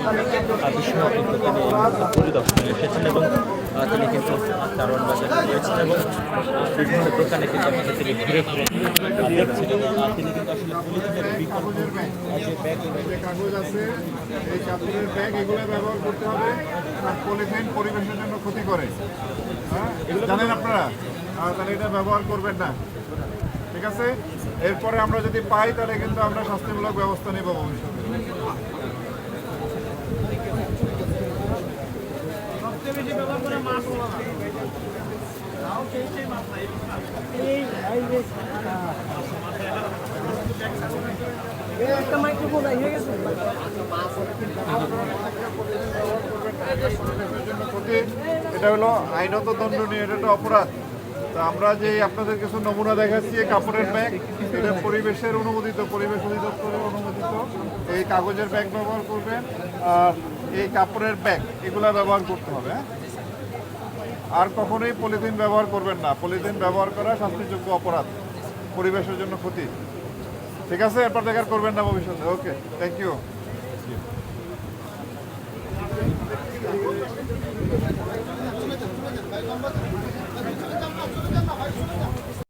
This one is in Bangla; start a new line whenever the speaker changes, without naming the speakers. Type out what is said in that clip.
আহ, বিষয়ও কিন্তু তিনি পরিদর্শনে এসেছেন এবং তিনি কিন্তু বাজারে রয়েছেন এবং বিভিন্ন দোকানে কিন্তু তিনি ঘুরে ঘুরে তিনি কিন্তু আসলে পলিথিনের বিকল্প যে ব্যাগ
কাগজ আছে এই কাপড়ের ব্যাগ এগুলো ব্যবহার করতে হবে আর পলিথিন পরিবেশের জন্য ক্ষতি করে। হ্যাঁ? জানেন আপনারা? তাহলে এটা ব্যবহার করবেন না। ঠিক আছে? এরপরে আমরা যদি পাই তাহলে কিন্তু আমরা শাস্তিমূলক ব্যবস্থা নেব ভবিষ্যতে। এটা হলো আইনত দণ্ডনীয়, এটা একটা অপরাধ তো আমরা যে আপনাদের কিছু নমুনা দেখাচ্ছি কাপড়ের ব্যাগ, এটা পরিবেশের অনুমোদিত, পরিবেশ অধিদপ্তরের অনুমোদিত এই কাগজের ব্যাগ ব্যবহার করবেন, আর এই কাপড়ের ব্যাগ, এগুলা ব্যবহার করতে হবে হ্যাঁ? আর কখনোই পলিথিন ব্যবহার করবেন না। পলিথিন ব্যবহার করা শাস্তিযোগ্য অপরাধ। পরিবেশের জন্য ক্ষতি। ঠিক আছে? এরপর দেখার করবেন না ভবিষ্যতে। ওকে থ্যাংক ইউ চলে চলে